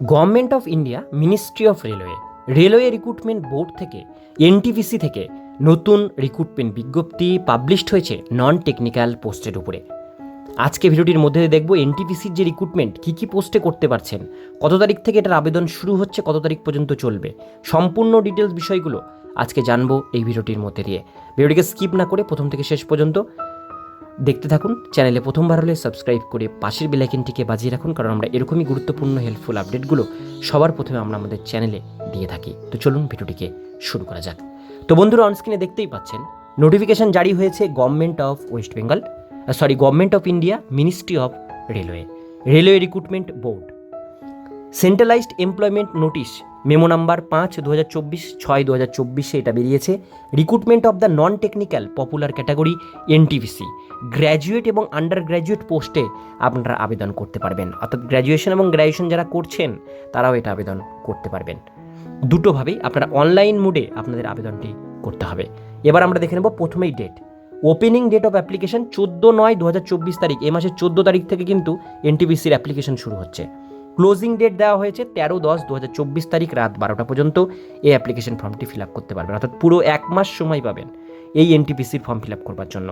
Government of India ministry of railway railway recruitment board থেকে NTPC থেকে নতুন recruitment বিজ্ঞপ্তি পাবলিশড হয়েছে নন টেকনিক্যাল পোস্টের উপরে। আজকে ভিডিওটির মধ্যে দেখব এনটিপিসির যে রিক্রুটমেন্ট কী কী পোস্টে করতে পারছেন, কত তারিখ থেকে এটার আবেদন শুরু হচ্ছে, কত তারিখ পর্যন্ত চলবে, সম্পূর্ণ ডিটেলস বিষয়গুলো আজকে জানব এই ভিডিওটির মধ্যে দিয়ে। ভিডিওটিকে স্কিপ না করে প্রথম থেকে শেষ পর্যন্ত দেখতে থাকুন। চ্যানেলে প্রথমবার হলে সাবস্ক্রাইব করে পাশের বেলাইকেনটিকে বাজিয়ে রাখুন, কারণ আমরা এরকমই গুরুত্বপূর্ণ হেল্পফুল আপডেটগুলো সবার প্রথমে আমরা আমাদের চ্যানেলে দিয়ে থাকি। তো চলুন ভিডিওটিকে শুরু করা যাক। তো বন্ধুরা অনস্ক্রিনে দেখতেই পাচ্ছেন নোটিফিকেশন জারি হয়েছে government of West Bengal sorry government of India ministry of railway railway recruitment board centralised employment notice, memo number পাঁচ দু হাজার চব্বিশ, ছয় দু হাজার চব্বিশে এটা বেরিয়েছে। Recruitment of the non technical popular category NTPC. Graduate এবং আন্ডার গ্র্যাজুয়েট পোস্টে আপনারা আবেদন করতে পারবেন। অর্থাৎ গ্র্যাজুয়েশন এবং গ্র্যাজুয়েশন যারা করছেন, তারাও এটা আবেদন করতে পারবেন। দুটোভাবেই আপনারা অনলাইন মোডে আপনাদের আবেদনটি করতে হবে। এবার আমরা দেখে নেব প্রথমেই date. Opening date of application চোদ্দ নয় দু হাজার চব্বিশ তারিখ। এ মাসের চোদ্দ তারিখ থেকে কিন্তু এনটিপিসির অ্যাপ্লিকেশন শুরু হচ্ছে। ক্লোজিং ডেট দেওয়া হয়েছে তেরো দশ দু হাজার চব্বিশ তারিখ রাত বারোটা পর্যন্ত। এই অ্যাপ্লিকেশন ফর্মটি ফিল আপ করতে পারবেন। অর্থাৎ পুরো এক মাস সময় পাবেন এই এনটিপিসির ফর্ম ফিল আপ করবার জন্য।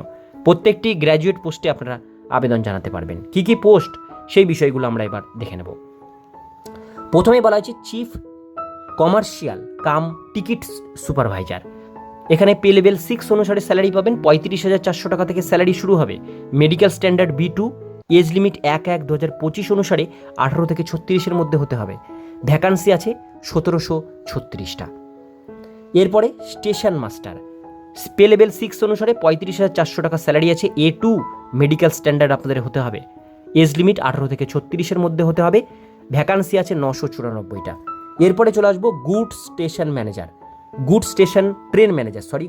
প্রত্যেকটি গ্র্যাজুয়েট পোস্টে আপনারা আবেদন জানাতে পারবেন। কী কী পোস্ট সেই বিষয়গুলো আমরা এবার দেখে নেব। প্রথমে বলা হয়েছে chief commercial cum ticket supervisor এখানে পে লেভেল সিক্স অনুসারে স্যালারি পাবেন। পঁয়ত্রিশ হাজার চারশো টাকা থেকে স্যালারি শুরু হবে। Medical standard B two age limit এক এক দু হাজার পঁচিশ অনুসারে আঠারো থেকে ছত্রিশের মধ্যে হতে হবে। ভ্যাকান্সি আছে সতেরোশো ছত্রিশটা। এরপরে station master pay level six অনুসারে পঁয়ত্রিশ হাজার চারশো টাকা স্যালারি আছে। এ টু মেডিকেল স্ট্যান্ডার্ড আপনাদের হতে হবে। এজ লিমিট আঠারো থেকে ছত্রিশের মধ্যে হতে হবে। ভ্যাকান্সি আছে নশো চুরানব্বইটা। এরপরে চলে আসব good station manager good station train manager sorry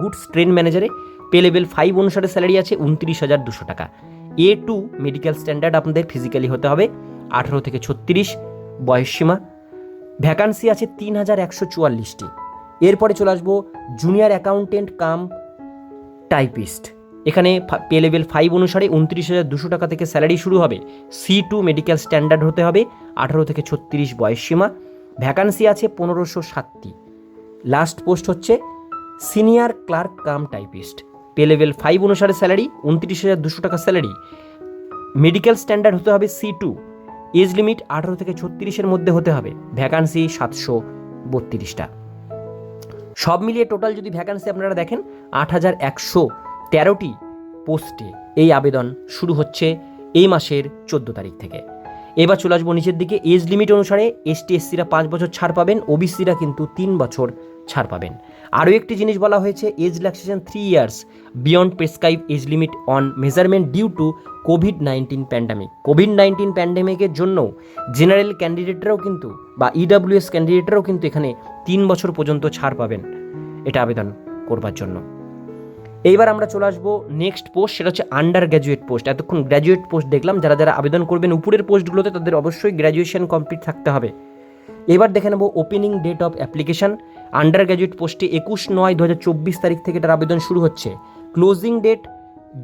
goods train ম্যানেজারে pay level five অনুসারে স্যালারি আছে উনত্রিশ হাজার দুশো টাকা। এ টু মেডিকেল স্ট্যান্ডার্ড আপনাদের ফিজিক্যালি হতে হবে। আঠেরো থেকে ছত্রিশ বয়সসীমা ভ্যাকান্সি আছে তিন হাজার একশো চুয়াল্লিশটি। এরপরে চলে আসব জুনিয়র অ্যাকাউন্টেন্ট কাম টাইপিস্ট এখানে পে লেভেল ফাইভ অনুসারে উনত্রিশ হাজার দুশো টাকা থেকে স্যালারি শুরু হবে। সি টু মেডিকেল স্ট্যান্ডার্ড হতে হবে। আঠারো থেকে ছত্রিশ বয়সসীমা ভ্যাকান্সি আছে পনেরোশো সাতটি লাস্ট পোস্ট হচ্ছে senior clerk cum typist pay level five অনুসারে স্যালারি, উনত্রিশ হাজার দুশো টাকা স্যালারি। মেডিকেল স্ট্যান্ডার্ড হতে হবে সি টু। এজ লিমিট আঠারো থেকে ছত্রিশের মধ্যে হতে হবে। ভ্যাকান্সি সাতশো বত্রিশটা। সব মিলিয়ে টোটাল যদি ভ্যাকান্সি আপনারা দেখেন, আট হাজার একশো তেরোটি পোস্টে এই আবেদন শুরু হচ্ছে এই মাসের চোদ্দ তারিখ থেকে। এবার চলে আসব নিচের দিকে। এজ লিমিট অনুসারে এসটি এসসিরা পাঁচ বছর ছাড় পাবেন, ওবিসিরা কিন্তু তিন বছর ছাড় পাবেন। আরও একটি জিনিস বলা হয়েছে, age relaxation three years beyond prescribe age limit on measurement due to COVID nineteen pandemic COVID nineteen প্যান্ডামিকের জন্য জেনারেল ক্যান্ডিডেটরাও কিন্তু বা ইডাব্লিউএস ক্যান্ডিডেটরাও কিন্তু এখানে তিন বছর পর্যন্ত ছাড় পাবেন এটা আবেদন করবার জন্য। এইবার আমরা চলে আসব নেক্সট পোস্ট সেটা হচ্ছে আন্ডার গ্র্যাজুয়েট পোস্ট এতক্ষণ গ্র্যাজুয়েট পোস্ট দেখলাম, যারা যারা আবেদন করবেন, উপরের পোস্টগুলোতে তাদের অবশ্যই গ্র্যাজুয়েশন কমপ্লিট থাকতে হবে। এবার দেখে নেব opening date of application under graduate পোস্টে একুশ নয় দু তারিখ থেকে এটার আবেদন শুরু হচ্ছে। ক্লোজিং ডেট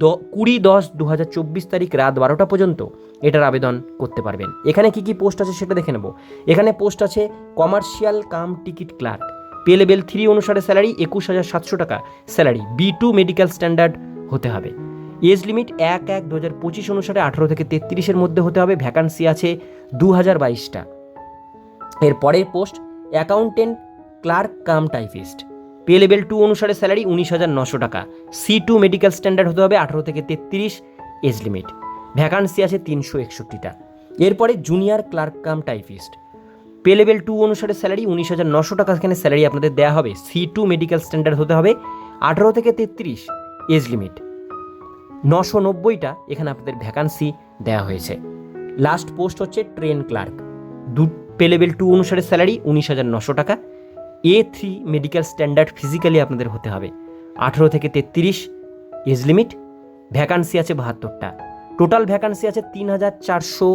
দ কুড়ি দশ দু হাজার চব্বিশ তারিখ রাত বারোটা পর্যন্ত এটার আবেদন করতে পারবেন। এখানে কি কি পোস্ট আছে সেটা দেখে নেব। এখানে পোস্ট আছে commercial cum ticket clerk pay level three অনুসারে স্যালারি একুশ হাজার সাতশো টাকা salary B two medical standard হতে হবে। এজ লিমিট এক এক দু হাজার পঁচিশ অনুসারে আঠারো থেকে তেত্রিশের মধ্যে হতে হবে ভ্যাকান্সি আছে দু হাজার বাইশটা। এর পরের post, accountant clerk cum typist. Pay level two অনুসারে স্যালারি উনিশ হাজার নশো টাকা। সি টু মেডিকেল স্ট্যান্ডার্ড হতে হবে আঠারো থেকে তেত্রিশ এজ লিমিট। ভ্যাকান্সি আছে তিনশো একষট্টিটা। এরপরে junior clerk cum typist. Pay level two অনুসারে স্যালারি উনিশ হাজার নশো টাকা এখানে স্যালারি আপনাদের দেওয়া হবে। সি টু মেডিকেল স্ট্যান্ডার্ড হতে হবে আঠারো থেকে তেত্রিশ এজ লিমিট। নশো নব্বইটা এখানে আপনাদের ভ্যাকান্সি দেওয়া হয়েছে। লাস্ট পোস্ট হচ্ছে ট্রেন ক্লার্ক। দু পে লেভেল টু অনুসারে স্যালারি উনিশ হাজার নশো টাকা। A three medical standard physically আপনাদের হতে হবে। আঠেরো থেকে তেত্রিশ এজ লিমিট ভ্যাকান্সি আছে বাহাত্তরটা। টোটাল ভ্যাকান্সি আছে তিন হাজার চারশো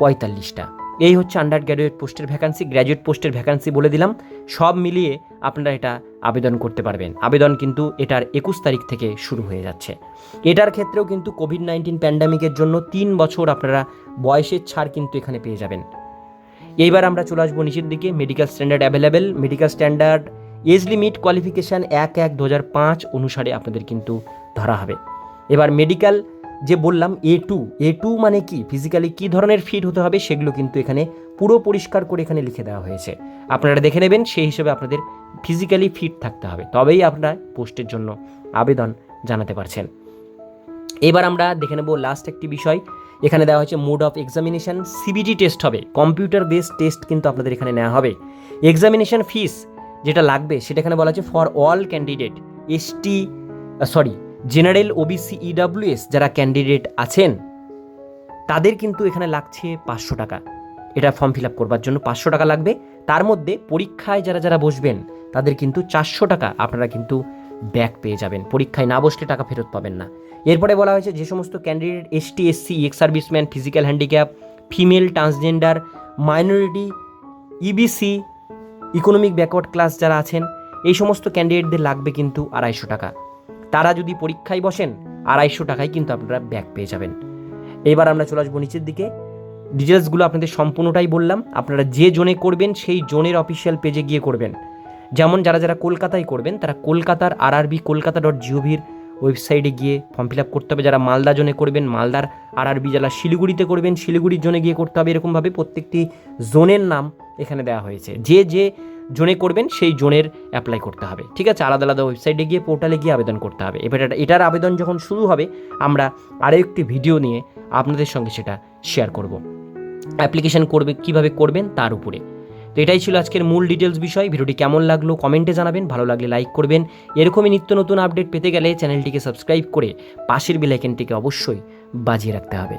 পঁয়তাল্লিশটা। এই হচ্ছে আন্ডার গ্র্যাজুয়েট পোস্টের ভ্যাকান্সি গ্র্যাজুয়েট পোস্টের ভ্যাকান্সি বলে দিলাম। সব মিলিয়ে আপনারা এটা আবেদন করতে পারবেন। আবেদন কিন্তু এটার একুশ তারিখ থেকে শুরু হয়ে যাচ্ছে। এটার ক্ষেত্রেও কিন্তু কোভিড নাইন্টিন প্যান্ডামিকের জন্য তিন বছর আপনারা বয়সের ছাড় কিন্তু এখানে পেয়ে যাবেন। এইবার আমরা চলে আসব নিচের দিকে। Medical standard available medical standard age limit qualification এক এক দু হাজার পাঁচ অনুসারে আপনাদের কিন্তু ধরা হবে। এবার মেডিকেল যে বললাম এ টু এ টু মানে কি? ফিজিক্যালি কী ধরনের ফিট হতে হবে সেগুলো কিন্তু এখানে পুরো পরিষ্কার করে এখানে লিখে দেওয়া হয়েছে। আপনারা দেখে নেবেন, সেই হিসেবে আপনাদের ফিজিক্যালি ফিট থাকতে হবে। তবেই আপনারা পোস্টের জন্য আবেদন জানাতে পারছেন। এবার আমরা দেখে নেব লাস্ট একটি বিষয়। এখানে দেওয়া হয়েছে mode of examination, CBT test হবে, কম্পিউটার বেসড টেস্ট কিন্তু আপনাদের এখানে নেওয়া হবে। এক্সামিনেশন ফিস যেটা লাগবে, সেটা এখানে বলা আছে for all candidate ST sorry general OBC EWS যারা ক্যান্ডিডেট আছেন, তাদের কিন্তু এখানে লাগছে পাঁচশো টাকা। এটা ফর্ম ফিল আপ করবার জন্য পাঁচশো টাকা লাগবে। তার মধ্যে পরীক্ষায় যারা যারা বসবেন, তাদের কিন্তু চারশো টাকা আপনারা কিন্তু ব্যাক পেয়ে যাবেন। পরীক্ষায় না বসলে টাকা ফেরত পাবেন না। এরপরে বলা হয়েছে যে সমস্ত candidate ST SC ex serviceman physical handicap female transgender minority EBC economic backward class যারা আছেন, এই সমস্ত ক্যান্ডিডেটদের লাগবে কিন্তু আড়াইশো টাকা। তারা যদি পরীক্ষায় বসেন, আড়াইশো টাকায় কিন্তু আপনারা ব্যাক পেয়ে যাবেন। এবার আমরা চলে আসব নিচের দিকে। ডিটেলসগুলো আপনাদের সম্পূর্ণটাই বললাম। আপনারা যে জোনে করবেন, সেই জোনের অফিসিয়াল পেজে গিয়ে করবেন। যেমন যারা যারা কলকাতায় করবেন, তারা কলকাতার আরআরবি কলকাতা ডট জিওভির ওয়েবসাইটে গিয়ে ফর্ম ফিল আপ করতে হবে। যারা মালদা জোনে করবেন, মালদার আরআরবি যারা শিলিগুড়িতে করবেন, শিলিগুড়ির জোনে গিয়ে করতে হবে। এরকমভাবে প্রত্যেকটি জোনের নাম এখানে দেওয়া হয়েছে। যে যে জোনে করবেন, সেই জোনের অ্যাপ্লাই করতে হবে। ঠিক আছে? আলাদা আলাদা ওয়েবসাইটে গিয়ে পোর্টালে গিয়ে আবেদন করতে হবে। এবার এটার আবেদন যখন শুরু হবে, আমরা আরও একটি ভিডিও নিয়ে আপনাদের সঙ্গে সেটা শেয়ার করব। অ্যাপ্লিকেশন করবে, কীভাবে করবেন, তার উপরে। তো এটাই ছিল আজকের মূল ডিটেলস বিষয়। ভিডিওটি কেমন লাগল কমেন্টে জানাবেন, ভালো লাগলে লাইক করবেন। এরকমই নিত্য নতুন আপডেট পেতে গেলে চ্যানেলটিকে সাবস্ক্রাইব করে পাশের বেলাইকেনটিকে অবশ্যই বাজিয়ে রাখতে হবে।